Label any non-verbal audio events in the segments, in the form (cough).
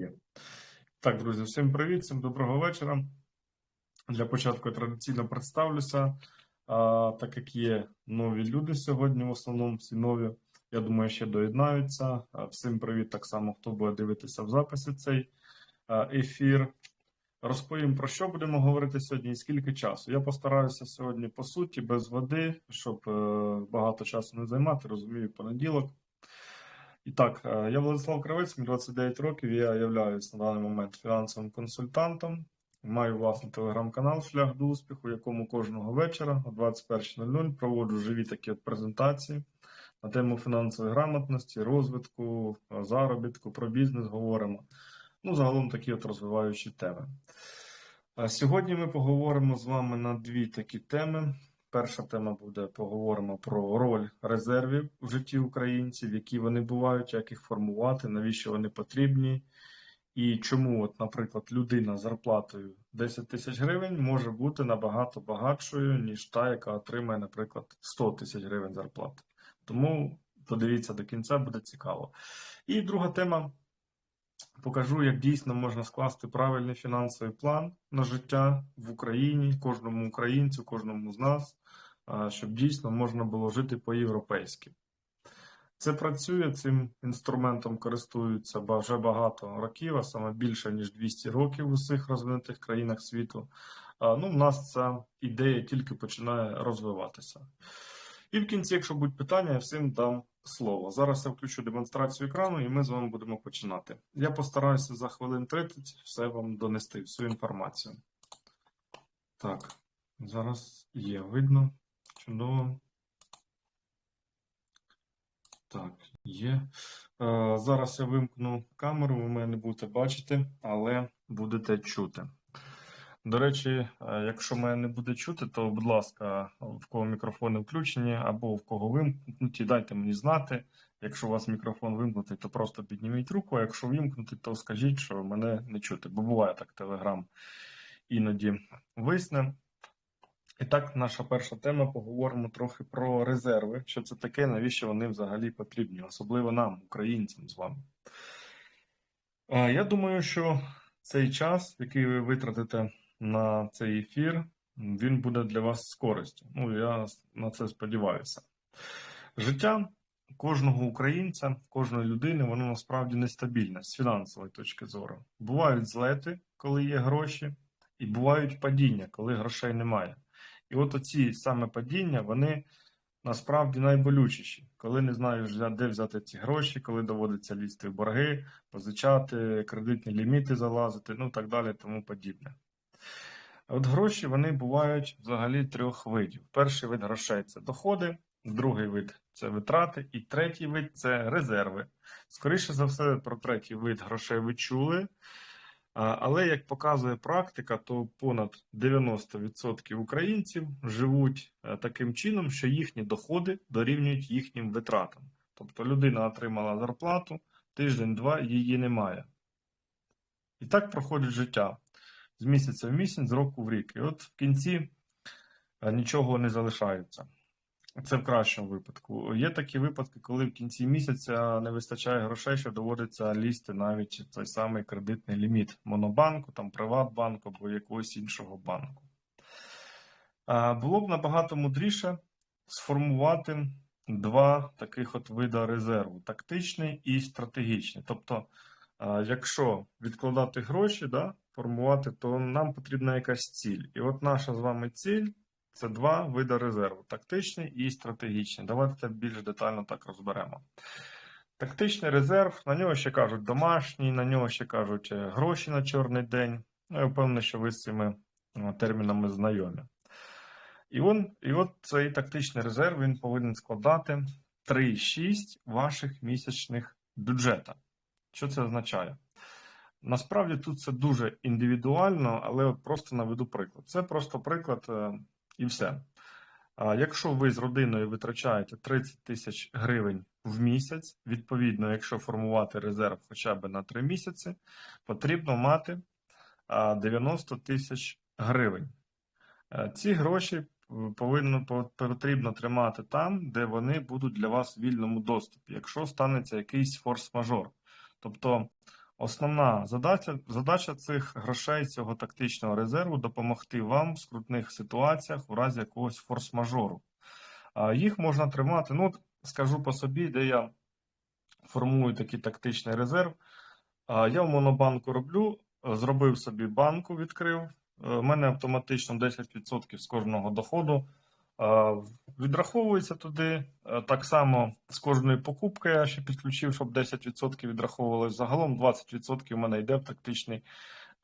Є. Так, друзі, всім привіт, всім доброго вечора. Для початку я традиційно представлюся. А, так як є нові люди сьогодні, в основному всі нові, я думаю, ще доєднаються. Всім привіт, так само, хто буде дивитися в записі цей ефір. Розповім про що будемо говорити сьогодні і скільки часу. Я постараюся сьогодні по суті, без води, щоб е, багато часу не займати, розумію, понеділок. І так, е, я Владислав Кравець, мені 29 років. Я являюсь на даний момент фінансовим консультантом. Маю власний телеграм-канал Шлях до успіху, в якому кожного вечора о 21.00 проводжу живі такі от презентації на тему фінансової грамотності, розвитку, е, заробітку, про бізнес говоримо. Ну, загалом такі от розвиваючі теми. Е, Сьогодні ми поговоримо з вами на дві такі теми. Перша тема буде поговоримо про роль резервів в житті українців, які вони бувають, як їх формувати, навіщо вони потрібні, і чому, от, наприклад, людина з зарплатою 10 тисяч гривень може бути набагато багатшою, ніж та, яка отримає, наприклад, 100 тисяч гривень зарплати. Тому подивіться до кінця, буде цікаво. І друга тема. Покажу, як дійсно можна скласти правильний фінансовий план на життя в Україні, кожному українцю, кожному з нас, щоб дійсно можна було жити по-європейськи. Це працює, цим інструментом користуються вже багато років, а саме більше ніж 200 років в усіх розвинутих країнах світу. Ну, в нас ця ідея тільки починає розвиватися. І в кінці, якщо будуть питання, я всім дам слово. Зараз я включу демонстрацію екрану, і ми з вами будемо починати. Я постараюся за хвилин 30 все вам донести, всю інформацію. Так, зараз є, видно. Чудово. Так, є. Е, зараз я вимкну камеру, ви мене не будете бачити, але будете чути. До речі, е, якщо мене не буде чути, то, будь ласка, в кого мікрофони включені або в кого вимкнуті, дайте мені знати. Якщо у вас мікрофон вимкнутий, то просто підніміть руку, а якщо вимкнутий, то скажіть, що мене не чути. Бо буває так, Телеграм іноді висне. І так, наша перша тема поговоримо трохи про резерви. Що це таке, навіщо вони взагалі потрібні, особливо нам, українцям з вами. Е, Я думаю, що цей час, який ви витратите на цей ефір, він буде для вас з користю. Ну, я на це сподіваюся. Життя кожного українця, кожної людини, воно насправді нестабільне з фінансової точки зору. Бувають злети, коли є гроші, і бувають падіння, коли грошей немає. І от оці саме падіння, вони насправді найболючіші, коли не знаєш, де взяти ці гроші, коли доводиться лізти в борги, позичати, кредитні ліміти залазити, ну так далі, тому подібне. От гроші вони бувають взагалі трьох видів. Перший вид грошей це доходи, другий вид це витрати, і третій вид це резерви. Скоріше за все, про третій вид грошей ви чули. Але як показує практика, то понад 90% українців живуть е, таким чином, що їхні доходи дорівнюють їхнім витратам. Тобто людина отримала зарплату, тиждень-два її немає. І так проходить життя з місяця в місяць, з року в рік. І от в кінці е, нічого не залишається. Це в кращому випадку. Є такі випадки, коли в кінці місяця не вистачає грошей, що доводиться лізти навіть той самий кредитний ліміт Монобанку, там Приватбанку або якогось іншого банку. Було б набагато мудріше сформувати два таких от вида резерву: тактичний і стратегічний. Тобто, якщо відкладати гроші, да, формувати, то нам потрібна якась ціль. І от наша з вами ціль це два види резерву: тактичний і стратегічний. Давайте це більш детально так розберемо. Тактичний резерв, на нього ще кажуть домашній, на нього ще кажуть е, гроші на чорний день. Ну, я впевнений, що ви з цими е, термінами знайомі. І, он, і от цей тактичний резерв він повинен складати 3,6 ваших місячних бюджета. Що це означає? Насправді тут це дуже індивідуально, але от просто наведу приклад. Це просто приклад е, і все. Якщо ви з родиною витрачаєте 30 тисяч гривень в місяць, відповідно, якщо формувати резерв хоча б на 3 місяці, потрібно мати 90 тисяч гривень. Е, Ці гроші е, повинно потрібно тримати там, де вони будуть для вас в вільному доступі, якщо станеться якийсь форс-мажор. Тобто, Основна задача, задача цих грошей, цього тактичного резерву допомогти вам в скрутних ситуаціях у разі якогось форс-мажору. Їх можна тримати, ну, скажу по собі, де я формую такий тактичний резерв. Я в Монобанку роблю, е, зробив собі банку, відкрив. У мене автоматично 10% з кожного доходу е, відраховується туди. Е, Так само з кожної покупки я ще підключив, щоб 10% відраховувалось. Загалом 20% у мене йде в тактичний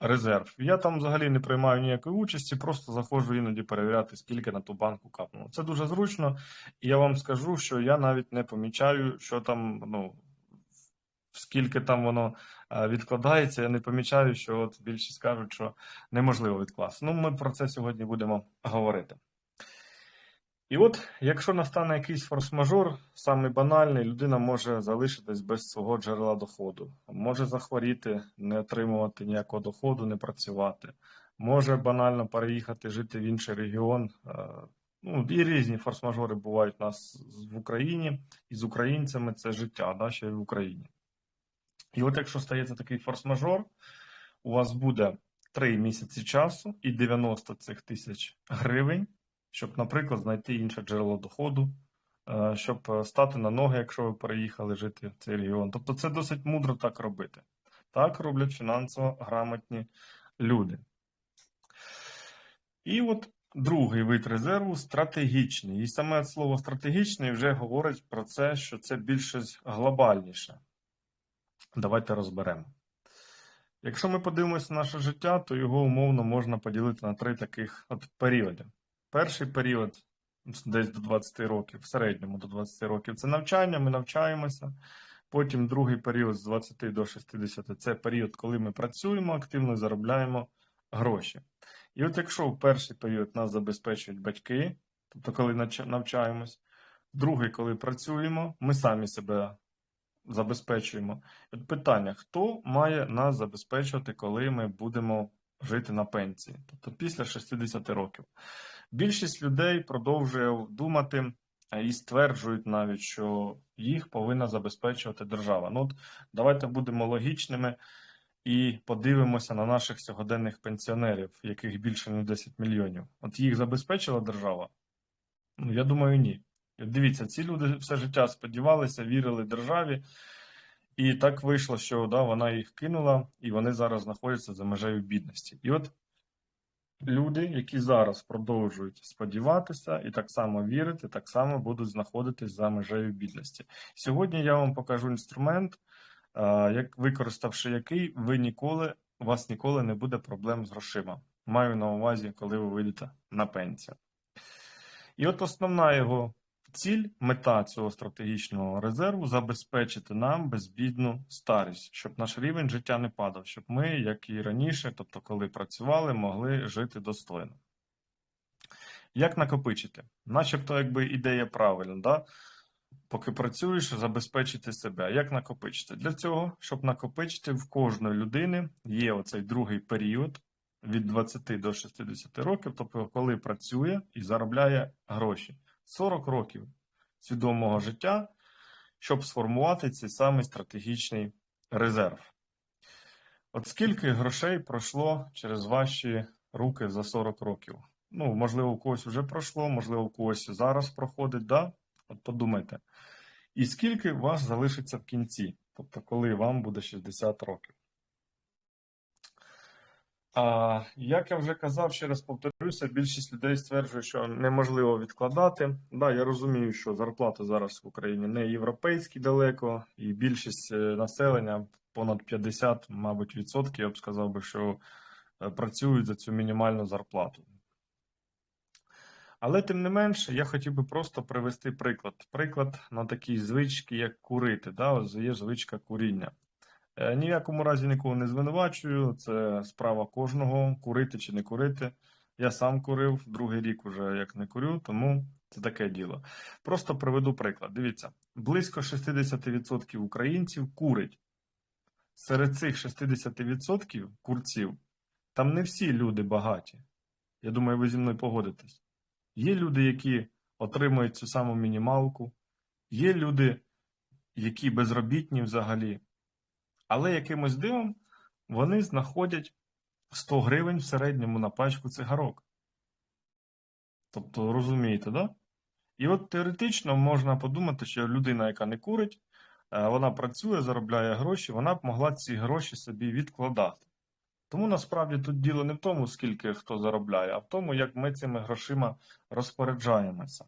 резерв. Я там взагалі не приймаю ніякої участі, просто заходжу іноді перевіряти, скільки на ту банку капнуло. Це дуже зручно, і я вам скажу, що я навіть не помічаю, що там, ну, скільки там воно е, відкладається. Я не помічаю, що от більшість кажуть, що неможливо відкласти. Ну, ми про це сьогодні будемо говорити. І от, якщо настане якийсь форс-мажор, саме банальний, людина може залишитись без свого джерела доходу, може захворіти, не отримувати ніякого доходу, не працювати, може банально переїхати жити в інший регіон. Е, Ну, і різні форс-мажори бувають у нас в Україні, і з українцями це життя, да, ще й в Україні. І от якщо стається такий форс-мажор, у вас буде 3 місяці часу і 90 цих тисяч гривень, щоб, наприклад, знайти інше джерело доходу, е, щоб е, стати на ноги, якщо ви переїхали жити в цей регіон. Тобто це досить мудро так робити. Так роблять фінансово грамотні люди. І от другий вид резерву стратегічний. І саме слово стратегічний вже говорить про це, що це більш глобальніше. Давайте розберемо. Якщо ми подивимося на наше життя, то його умовно можна поділити на три таких от періоди. Перший період десь до 20 років, в середньому до 20 років це навчання, ми навчаємося. Потім другий період з 20 до 60 це період, коли ми працюємо активно заробляємо гроші. І от якщо в перший період нас забезпечують батьки, тобто коли навчаємось, другий, коли працюємо, ми самі себе забезпечуємо. От питання: хто має нас забезпечувати, коли ми будемо жити на пенсії, тобто після 60 років? Більшість людей продовжує думати і стверджують навіть, що їх повинна забезпечувати держава. Ну, от Давайте будемо логічними і подивимося на наших сьогоденних пенсіонерів, яких більше ніж 10 мільйонів. От їх забезпечила держава? Ну, я думаю, ні. Дивіться, ці люди все життя сподівалися, вірили державі, і так вийшло, що да, вона їх кинула, і вони зараз знаходяться за межею бідності. І от люди, які зараз продовжують сподіватися і так само вірити, так само будуть знаходитись за межею бідності. Сьогодні я вам покажу інструмент, як використавши який, ви ніколи у вас ніколи не буде проблем з грошима. Маю на увазі, коли ви вийдете на пенсію. І от основна його ціль, мета цього стратегічного резерву забезпечити нам безбідну старість, щоб наш рівень життя не падав, щоб ми, як і раніше, тобто коли працювали, могли жити достойно. Як накопичити? Начебто, якби ідея правильна, да? поки працюєш, забезпечити себе. Як накопичити? Для цього, щоб накопичити, в кожної людини є оцей другий період від 20 до 60 років, тобто коли працює і заробляє гроші. 40 років свідомого життя, щоб сформувати цей самий стратегічний резерв. От скільки грошей пройшло через ваші руки за 40 років? Ну, можливо, у когось вже пройшло, можливо, у когось зараз проходить, да? От подумайте. І скільки у вас залишиться в кінці, тобто, коли вам буде 60 років. А, Як я вже казав, ще раз повторюся, більшість людей стверджує, що неможливо відкладати. Да, я розумію, що зарплати зараз в Україні не європейські далеко, і більшість е, населення, понад 50, мабуть, відсотків, я б сказав би, що е, працюють за цю мінімальну зарплату. Але тим не менше, я хотів би просто привести приклад. Приклад на такій звичці, як курити. Да? Ось Є звичка куріння. Е, ні в якому разі нікого не звинувачую. Це справа кожного курити чи не курити. Я сам курив, другий рік уже як не курю, тому це таке діло. Просто приведу приклад. Дивіться, близько 60% українців курить. Серед цих 60% курців там не всі люди багаті. Я думаю, ви зі мною погодитесь. Є люди, які отримують цю саму мінімалку, є люди, які безробітні взагалі. Але якимось дивом вони знаходять 100 гривень в середньому на пачку цигарок. Тобто, розумієте, да? І от теоретично можна подумати, що людина, яка не курить, е, вона працює, заробляє гроші, вона б могла ці гроші собі відкладати. Тому насправді тут діло не в тому, скільки хто заробляє, а в тому, як ми цими грошима розпоряджаємося.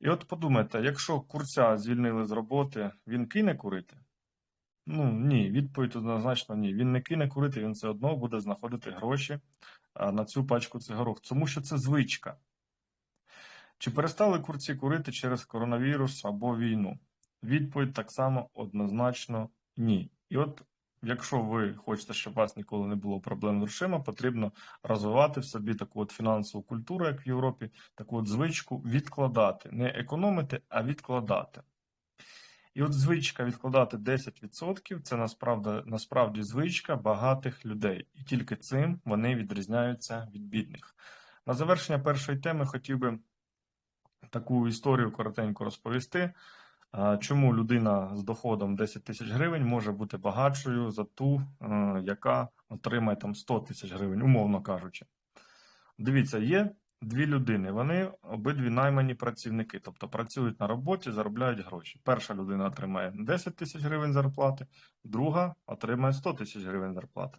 І от подумайте, якщо курця звільнили з роботи, він кине курити? Ну ні, відповідь однозначно ні. Він не кине курити, він все одно буде знаходити гроші на цю пачку цигарок, тому що це звичка. Чи перестали курці курити через коронавірус або війну? Відповідь так само однозначно ні. І от, якщо ви хочете, щоб у вас ніколи не було проблем з грошима, потрібно розвивати в собі таку от фінансову культуру, як в Європі, таку от звичку відкладати. Не економити, а відкладати. І от звичка відкладати 10% це насправді, насправді звичка багатих людей. І тільки цим вони відрізняються від бідних. На завершення першої теми хотів би таку історію коротенько розповісти. Чому людина з доходом 10 тисяч гривень може бути багатшою за ту, е, яка отримає там 100 тисяч гривень, умовно кажучи. Дивіться, є дві людини, вони обидві наймані працівники, тобто працюють на роботі, заробляють гроші. Перша людина отримає 10 тисяч гривень зарплати, друга отримає 100 тисяч гривень зарплати.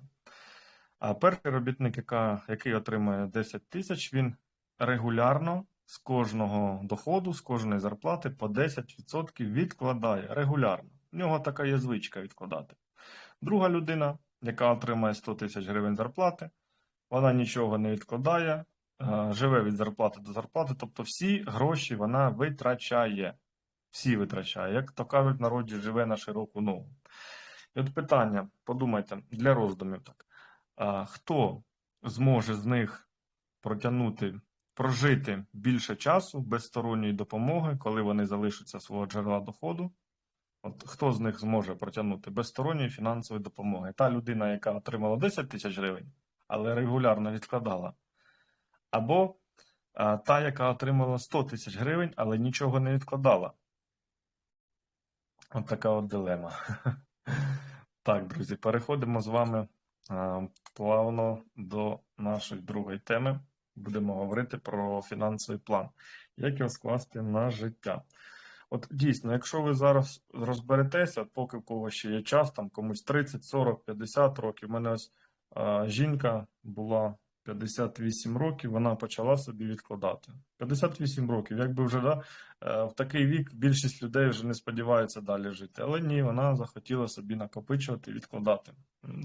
А перший робітник, яка, який отримує 10 тисяч, він регулярно з кожного доходу, з кожної зарплати по 10% відкладає регулярно. У нього така є звичка відкладати. Друга людина, яка отримає 100 тисяч гривень зарплати, вона нічого не відкладає, живе від зарплати до зарплати, тобто всі гроші вона витрачає. Всі витрачає. Як то кажуть, в народі живе на широку ногу. І от питання, подумайте, для роздумів так. Хто зможе з них протягнути прожити більше часу без сторонньої допомоги, коли вони залишаться свого джерела доходу. От Хто з них зможе протягнути без сторонньої фінансової допомоги? Та людина, яка отримала 10 тисяч гривень, але регулярно відкладала. Або та, яка отримала 100 тисяч гривень, але нічого не відкладала. От така от дилема. (laughs) Так, друзі, переходимо з вами плавно до нашої другої теми будемо говорити про фінансовий план, як його скласти на життя. От дійсно, якщо ви зараз розберетеся, поки в когось ще є час, там комусь 30, 40, 50 років. У мене ось а, жінка була 58 років, вона почала собі відкладати. 58 років, якби вже да, е, в такий вік більшість людей вже не сподіваються далі жити. Але ні, вона захотіла собі накопичувати і відкладати.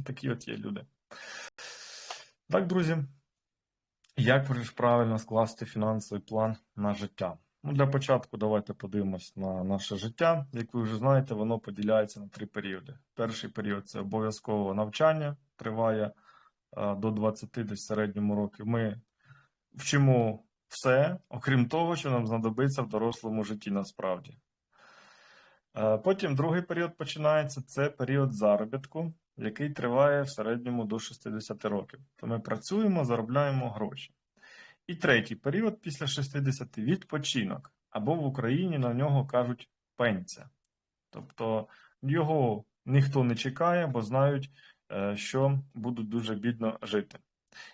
Такі от є люди. Так, друзі. Як правильно скласти фінансовий план на життя? Ну, Для початку давайте подивимось на наше життя. Як ви вже знаєте, воно поділяється на три періоди. Перший період це обов'язкове навчання, триває до 20 десь середньому років. Ми вчимо все, окрім того, що нам знадобиться в дорослому житті насправді. Потім другий період починається це період заробітку який триває в середньому до 60 років. То ми працюємо, заробляємо гроші. І третій період після 60 відпочинок. Або в Україні на нього кажуть пенсія. Тобто його ніхто не чекає, бо знають, е, що будуть дуже бідно жити.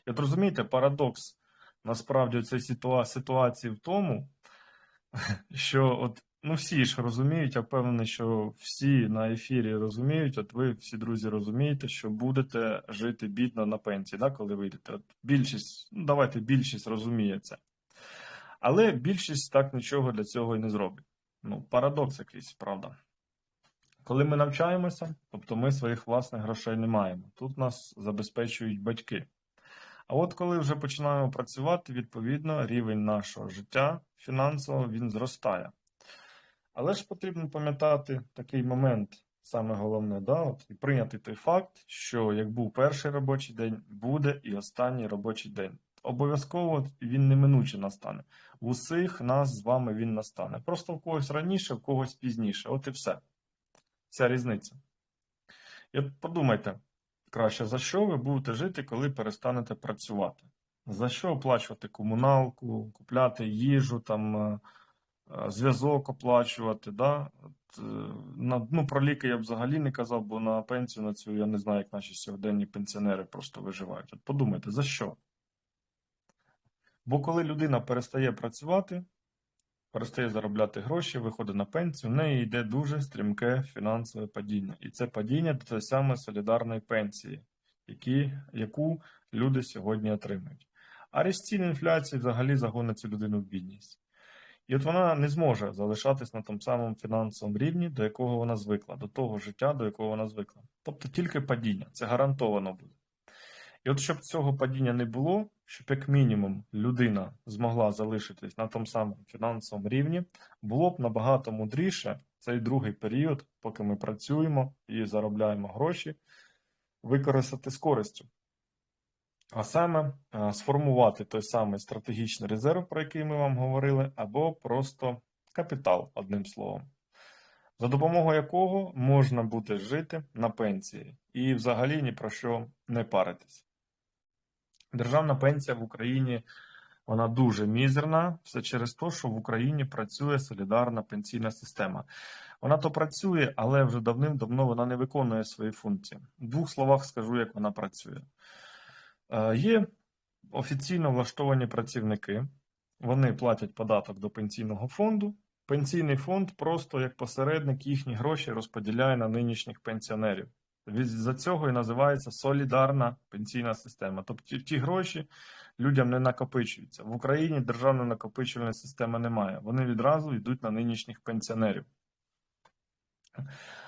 І розумієте, парадокс насправді цієї ситуації в тому, (laughs) що от Ну, всі ж розуміють, я впевнений, що всі на ефірі розуміють, от ви всі друзі розумієте, що будете жити бідно на пенсії, да, коли вийдете. От Більшість, ну давайте більшість розуміє це. Але більшість так нічого для цього і не зробить. Ну, парадокс якийсь, правда. Коли ми навчаємося, тобто ми своїх власних грошей не маємо. Тут нас забезпечують батьки. А от коли вже починаємо працювати, відповідно, рівень нашого життя фінансового він зростає. Але ж потрібно пам'ятати такий момент, саме головне, да, от, і прийняти той факт, що як був перший робочий день, буде і останній робочий день. Обов'язково він неминуче настане. В усіх нас з вами він настане. Просто в когось раніше, в когось пізніше. От і все. Ця різниця. І от подумайте краще, за що ви будете жити, коли перестанете працювати? За що оплачувати комуналку, купляти їжу там. Е, е, зв'язок оплачувати. Да? От, е, на, ну, про ліки я б взагалі не казав, бо на пенсію на цю я не знаю, як наші сьогоденні пенсіонери просто виживають. От подумайте, за що? Бо коли людина перестає працювати, перестає заробляти гроші, виходить на пенсію, в неї йде дуже стрімке фінансове падіння. І це падіння до тої самої солідарної пенсії, які, яку люди сьогодні отримують. А ріст цін інфляції взагалі загонить цю людину в бідність. І от вона не зможе залишатись на тому самому фінансовому рівні, до якого вона звикла, до того життя, до якого вона звикла. Тобто тільки падіння, це гарантовано буде. І от щоб цього падіння не було, щоб як мінімум людина змогла залишитись на тому самому фінансовому рівні, було б набагато мудріше цей другий період, поки ми працюємо і заробляємо гроші, використати з користю. А саме е, сформувати той самий стратегічний резерв, про який ми вам говорили, або просто капітал, одним словом, за допомогою якого можна буде жити на пенсії і взагалі ні про що не паритись. Державна пенсія в Україні вона дуже мізерна, все через те, що в Україні працює солідарна пенсійна система. Вона то працює, але вже давним-давно вона не виконує свої функції. В двох словах скажу, як вона працює. Е, Є офіційно влаштовані працівники, вони платять податок до пенсійного фонду. Пенсійний фонд просто як посередник їхні гроші розподіляє на нинішніх пенсіонерів. За цього і називається солідарна пенсійна система. Тобто ті- ті гроші людям не накопичуються. В Україні державної накопичувальної системи немає. Вони відразу йдуть на нинішніх пенсіонерів.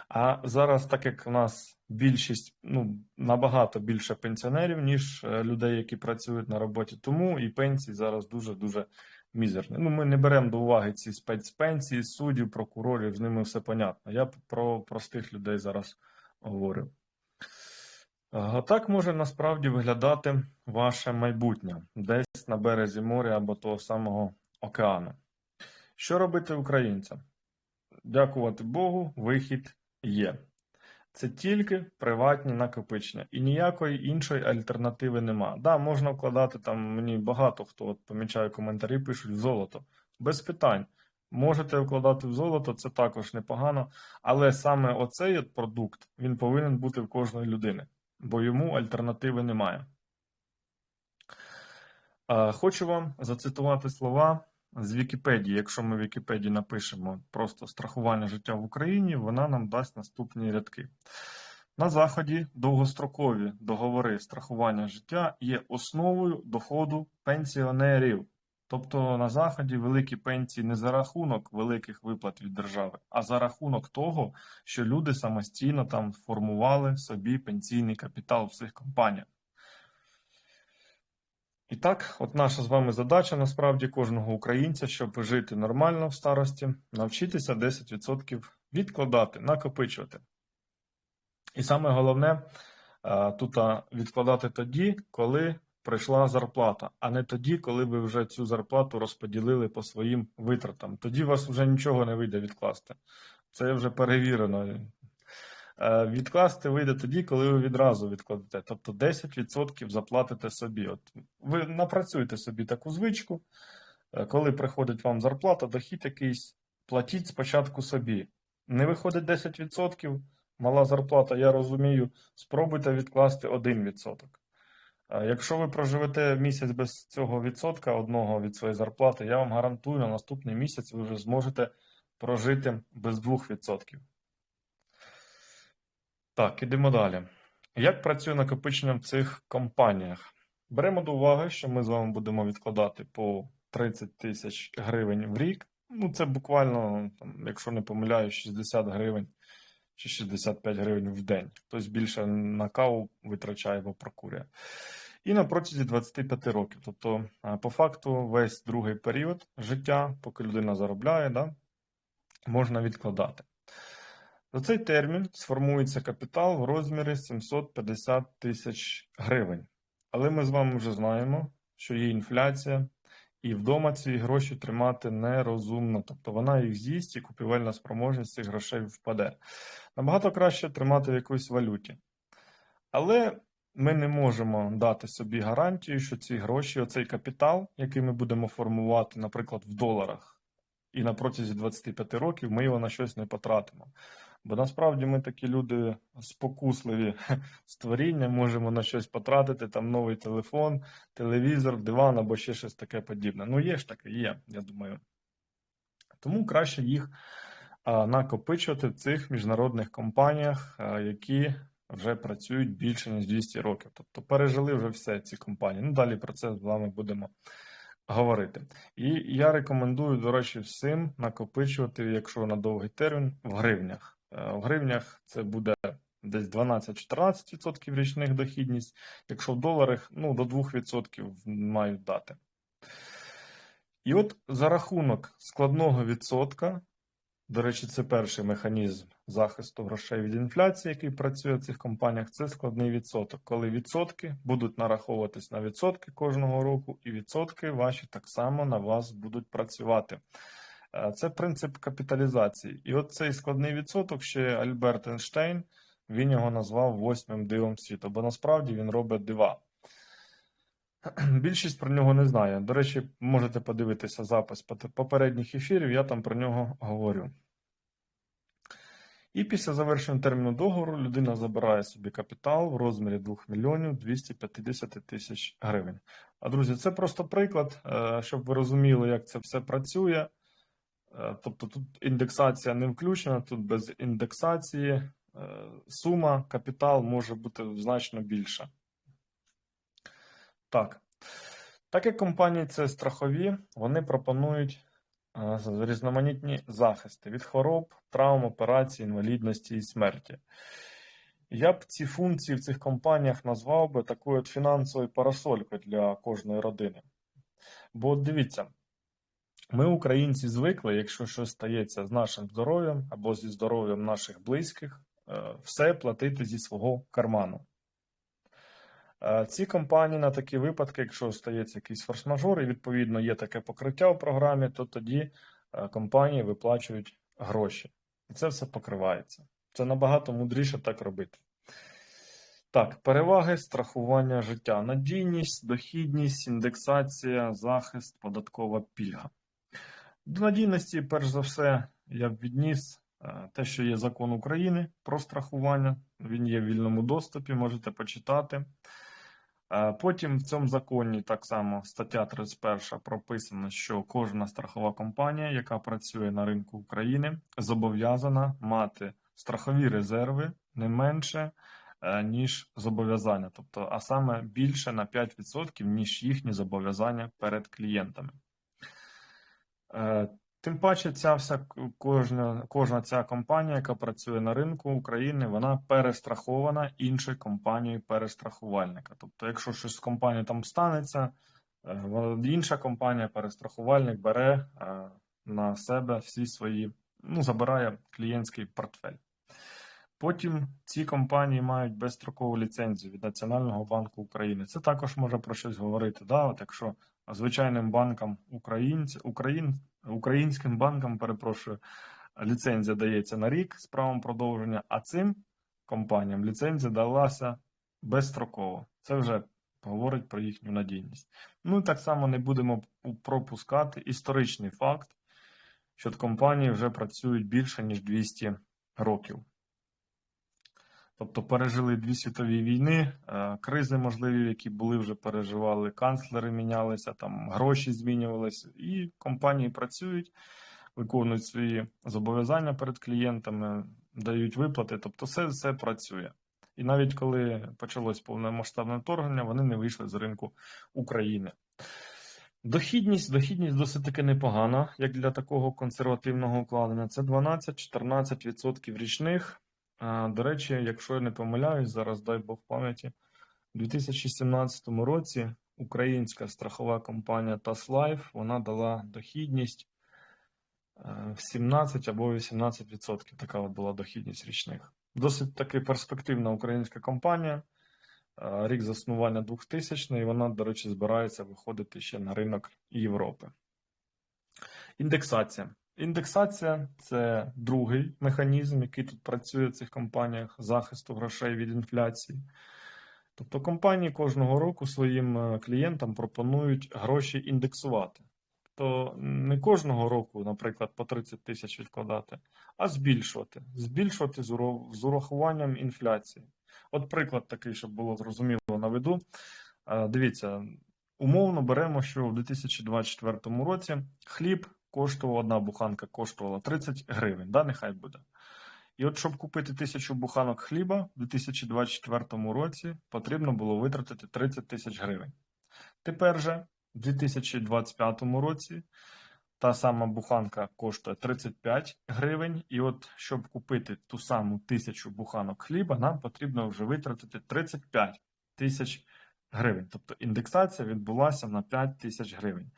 А зараз, так як у нас більшість, ну набагато більше пенсіонерів, ніж е, людей, які працюють на роботі, тому і пенсії зараз дуже-дуже мізерні. Ну, ми не беремо до уваги ці спецпенсії, суддів, прокурорів, з ними все понятно. Я про простих людей зараз говорю. А так може насправді виглядати ваше майбутнє десь на березі моря або того самого океану. Що робити українцям? Дякувати Богу, вихід є. Це тільки приватні накопичення і ніякої іншої альтернативи нема. Да, можна вкладати там мені багато хто от помічає коментарі, пишуть золото. Без питань. Можете вкладати в золото, це також непогано. Але саме оцей продукт він повинен бути в кожної людини, бо йому альтернативи немає. Хочу вам зацитувати слова з Вікіпедії. Якщо ми в Вікіпедії напишемо просто страхування життя в Україні, вона нам дасть наступні рядки. На Заході довгострокові договори страхування життя є основою доходу пенсіонерів. Тобто на Заході великі пенсії не за рахунок великих виплат від держави, а за рахунок того, що люди самостійно там формували собі пенсійний капітал в цих компаніях. І так, от наша з вами задача насправді кожного українця, щоб жити нормально в старості, навчитися 10% відкладати, накопичувати. І саме головне е, тут відкладати тоді, коли прийшла зарплата, а не тоді, коли ви вже цю зарплату розподілили по своїм витратам. Тоді у вас вже нічого не вийде відкласти. Це вже перевірено. Е, Відкласти вийде тоді, коли ви відразу відкладете. Тобто 10% заплатите собі. От ви напрацюєте собі таку звичку, е, коли приходить вам зарплата, дохід якийсь, платіть спочатку собі. Не виходить 10%, мала зарплата, я розумію, спробуйте відкласти 1%. Е, Якщо ви проживете місяць без цього відсотка, одного від своєї зарплати, я вам гарантую, на наступний місяць ви вже зможете прожити без 2%. Так, ідемо далі. Як працює накопичення в цих компаніях? Беремо до уваги, що ми з вами будемо відкладати по 30 тисяч гривень в рік. Ну, це буквально, якщо не помиляюсь, 60 гривень чи 65 гривень в день. Хтось більше на каву витрачає або прокурює. І на протязі 25 років. Тобто, по факту, весь другий період життя, поки людина заробляє, да, можна відкладати. За цей термін сформується капітал в розмірі 750 тисяч гривень. Але ми з вами вже знаємо, що є інфляція, і вдома ці гроші тримати нерозумно. Тобто вона їх з'їсть і купівельна спроможність цих грошей впаде. Набагато краще тримати в якоїсь валюті. Але ми не можемо дати собі гарантію, що ці гроші, оцей капітал, який ми будемо формувати, наприклад, в доларах, і на протязі 25 років ми його на щось не потратимо. Бо насправді ми такі люди спокусливі (laughs) створіння, можемо на щось потратити, там новий телефон, телевізор, диван або ще щось таке подібне. Ну, є ж таке, є, я думаю. Тому краще їх накопичувати в цих міжнародних компаніях, які вже працюють більше ніж 200 років. Тобто пережили вже все ці компанії. Ну, далі про це з вами будемо говорити. І я рекомендую, до речі, всім накопичувати, якщо на довгий термін, в гривнях. Е, В гривнях це буде десь 12-14% річних дохідність. Якщо в доларах, ну до 2% мають дати. І от за рахунок складного відсотка, до речі, це перший механізм захисту грошей від інфляції, який працює в цих компаніях, це складний відсоток, коли відсотки будуть нараховуватись на відсотки кожного року, і відсотки ваші так само на вас будуть працювати. Е, Це принцип капіталізації. І от цей складний відсоток ще Альберт Ейнштейн, він його назвав восьмим дивом світу, бо насправді він робить дива. (clears throat) Більшість про нього не знає. До речі, можете подивитися запис попередніх ефірів, я там про нього говорю. І після завершення терміну договору людина забирає собі капітал в розмірі 2 мільйонів 250 тисяч гривень. А друзі, це просто приклад, е, щоб ви розуміли, як це все працює. Е, Тобто тут індексація не включена, тут без індексації е, сума, капітал може бути значно більша. Так. Так як компанії це страхові, вони пропонують е, різноманітні захисти від хвороб, травм, операцій, інвалідності і смерті. Я б ці функції в цих компаніях назвав би такою от фінансовою парасолькою для кожної родини. Бо дивіться, ми, українці, звикли, якщо щось стається з нашим здоров'ям або зі здоров'ям наших близьких, е, все платити зі свого карману. Е, Ці компанії на такі випадки, якщо стається якийсь форс-мажор, і відповідно є таке покриття в програмі, то тоді е, компанії виплачують гроші. І це все покривається. Це набагато мудріше так робити. Так, переваги страхування життя, надійність, дохідність, індексація, захист, податкова пільга. До надійності, перш за все, я б відніс е, те, що є закон України про страхування. Він є в вільному доступі, можете почитати. Е, Потім в цьому законі так само стаття 31 прописано, що кожна страхова компанія, яка працює на ринку України, зобов'язана мати страхові резерви не менше, е, ніж зобов'язання, тобто, а саме більше на 5%, ніж їхні зобов'язання перед клієнтами. Е, Тим паче, ця вся кожна, кожна ця компанія, яка працює на ринку України, вона перестрахована іншою компанією перестрахувальника. Тобто, якщо щось з компанією там станеться, е, інша компанія, перестрахувальник бере е, на себе всі свої, ну, забирає клієнтський портфель. Потім ці компанії мають безстрокову ліцензію від Національного банку України. Це також може про щось говорити. Да? От якщо звичайним банкам українці, Україн, українським банкам, перепрошую, ліцензія дається на рік з правом продовження, а цим компаніям ліцензія далася безстроково. Це вже говорить про їхню надійність. Ну і так само не будемо пропускати історичний факт, що компанії вже працюють більше ніж 200 років. Тобто пережили дві світові війни, е, кризи можливі, які були вже переживали, канцлери мінялися, там гроші змінювалися, і компанії працюють, виконують свої зобов'язання перед клієнтами, дають виплати. Тобто, все, все працює. І навіть коли почалось повномасштабне вторгнення, вони не вийшли з ринку України. Дохідність, дохідність досить таки непогана, як для такого консервативного укладення. Це 12-14% річних. До речі, якщо я не помиляюсь, зараз дай Бог пам'яті, у 2017 році українська страхова компанія TASLife, вона дала дохідність е, в 17 або 18%. Така от була дохідність річних. Досить таки перспективна українська компанія. Е, Рік заснування 2000 і вона, до речі, збирається виходити ще на ринок Європи. Індексація. Індексація це другий механізм, який тут працює в цих компаніях захисту грошей від інфляції. Тобто компанії кожного року своїм е, клієнтам пропонують гроші індексувати. то не кожного року, наприклад, по 30 тисяч відкладати, а збільшувати. Збільшувати з урахуванням інфляції. От приклад такий, щоб було зрозуміло, наведу. Е, Дивіться, умовно беремо, що в 2024 році хліб коштував, одна буханка коштувала 30 гривень, да, нехай буде. І от щоб купити тисячу буханок хліба в 2024 році потрібно було витратити 30 тисяч гривень. Тепер же, в 2025 році, та сама буханка коштує 35 гривень, і от щоб купити ту саму тисячу буханок хліба, нам потрібно вже витратити 35 тисяч гривень. Тобто індексація відбулася на 5 тисяч гривень.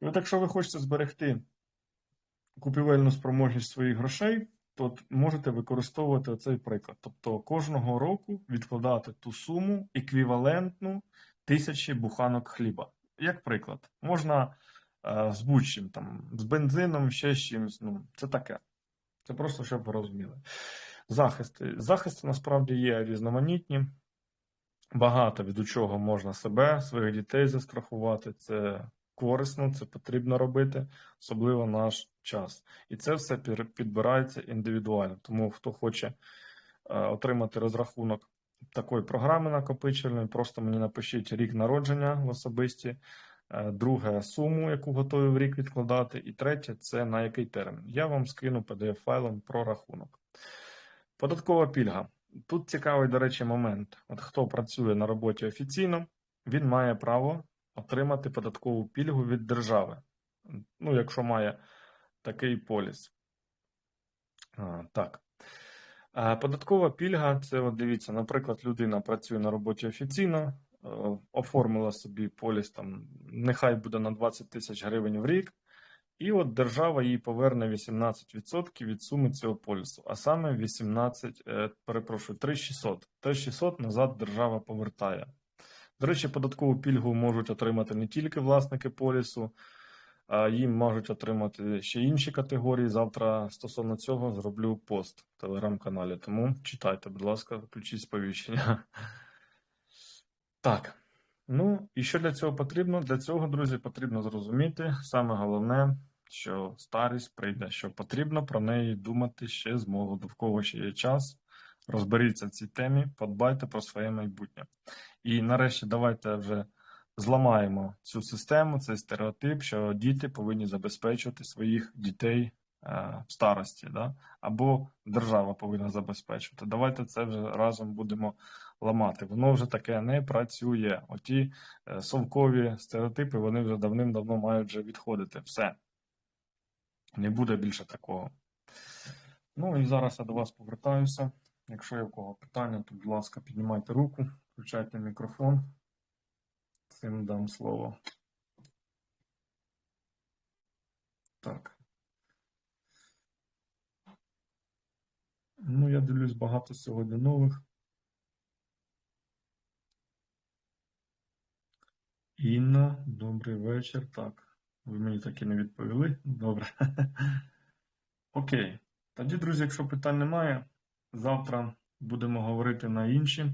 І от якщо ви хочете зберегти купівельну спроможність своїх грошей, то можете використовувати цей приклад. Тобто кожного року відкладати ту суму еквівалентну тисячі буханок хліба. Як приклад, можна е, з будь-чим, там, з бензином, ще з чимось. Ну, це таке. Це просто щоб ви розуміли. Захисти. Захисти насправді є різноманітні. Багато від чого можна себе, своїх дітей застрахувати. Це корисно, це потрібно робити, особливо наш час. І це все підбирається індивідуально. Тому хто хоче е, отримати розрахунок такої програми накопичувальної, просто мені напишіть рік народження в особисті, е, друге суму, яку готові в рік відкладати, і третє це на який термін. Я вам скину PDF-файлом про рахунок. Податкова пільга. Тут цікавий, до речі, момент. От хто працює на роботі офіційно, він має право отримати податкову пільгу від держави. Ну, якщо має такий поліс. А, так. А, Податкова пільга це, от дивіться, наприклад, людина працює на роботі офіційно, е, оформила собі поліс, там, нехай буде на 20 тисяч гривень в рік, і от держава їй поверне 18% від суми цього полісу, а саме 18, е, перепрошую, 3600. 3600 назад держава повертає. До речі, податкову пільгу можуть отримати не тільки власники полісу, а їм можуть отримати ще інші категорії. Завтра стосовно цього зроблю пост в телеграм-каналі. Тому читайте, будь ласка, включіть сповіщення. Так. Ну, і що для цього потрібно? Для цього, друзі, потрібно зрозуміти саме головне, що старість прийде, що потрібно про неї думати ще з молоду, в кого ще є час. Розберіться в цій темі, подбайте про своє майбутнє. І нарешті давайте вже зламаємо цю систему, цей стереотип, що діти повинні забезпечувати своїх дітей е, в старості, да? або держава повинна забезпечувати. Давайте це вже разом будемо ламати. Воно вже таке не працює. Оті е, совкові стереотипи вони вже давним-давно мають вже відходити. Все. Не буде більше такого. Ну і зараз я до вас повертаюся. Якщо є в кого питання, то, будь ласка, піднімайте руку, включайте мікрофон. Цим дам слово. Так. Ну, я дивлюсь багато сьогодні нових. Інна, добрий вечір. Так, ви мені так і не відповіли. Добре. (laughs) Окей. Тоді, друзі, якщо питань немає, завтра будемо говорити на інші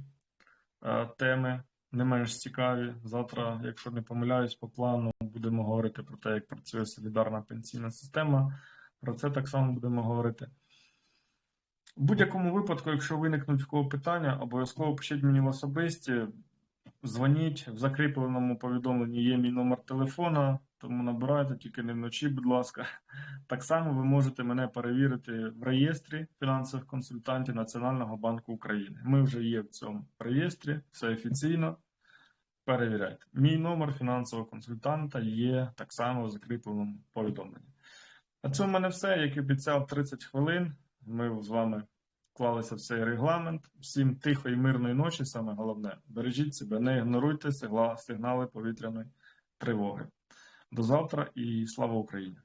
е, теми, не менш цікаві. Завтра, якщо не помиляюсь, по плану будемо говорити про те, як працює солідарна пенсійна система. Про це так само будемо говорити. В будь-якому випадку, якщо виникнуть в кого питання, обов'язково пишіть мені в особисті. Дзвоніть в закріпленому повідомленні є мій номер телефона, тому набирайте тільки не вночі, будь ласка. Так само ви можете мене перевірити в реєстрі фінансових консультантів Національного банку України. Ми вже є в цьому реєстрі, все офіційно. Перевіряйте. Мій номер фінансового консультанта є так само в закріпленому повідомленні. На цьому в мене все. Як і обіцяв, 30 хвилин. Ми з вами вклалися в цей регламент. Всім тихої, мирної ночі, саме головне. Бережіть себе, не ігноруйте сигнали повітряної тривоги. До завтра і слава Україні!